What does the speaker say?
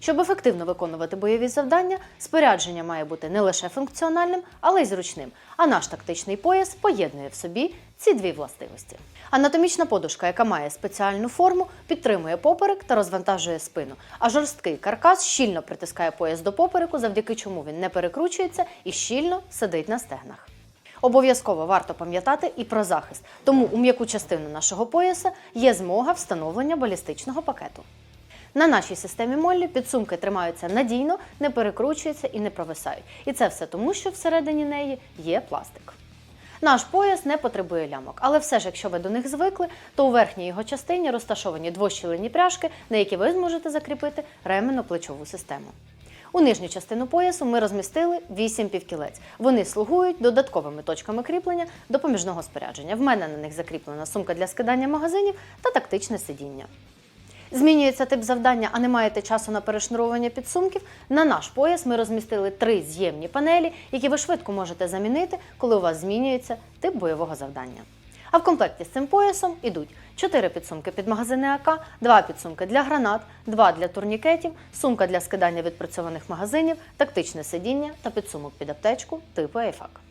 Щоб ефективно виконувати бойові завдання, спорядження має бути не лише функціональним, але й зручним. А наш тактичний пояс поєднує в собі ці дві властивості. Анатомічна подушка, яка має спеціальну форму, підтримує поперек та розвантажує спину. А жорсткий каркас щільно притискає пояс до попереку, завдяки чому він не перекручується і щільно сидить на стегнах. Обов'язково варто пам'ятати і про захист, тому у м'яку частину нашого пояса є змога встановлення балістичного пакету. На нашій системі Моллі підсумки тримаються надійно, не перекручуються і не провисають. І це все тому, що всередині неї є пластик. Наш пояс не потребує лямок, але все ж, якщо ви до них звикли, то у верхній його частині розташовані двощілені пряжки, на які ви зможете закріпити ременно-плечову систему. У нижню частину поясу ми розмістили 8 півкілець. Вони слугують додатковими точками кріплення допоміжного спорядження. В мене на них закріплена сумка для скидання магазинів та тактичне сидіння. Змінюється тип завдання, а не маєте часу на перешнуровування підсумків. На наш пояс ми розмістили три з'ємні панелі, які ви швидко можете замінити, коли у вас змінюється тип бойового завдання. А в комплекті з цим поясом ідуть 4 підсумки під магазини АК, 2 підсумки для гранат, 2 для турнікетів, сумка для скидання відпрацьованих магазинів, тактичне сидіння та підсумок під аптечку типу AFAC.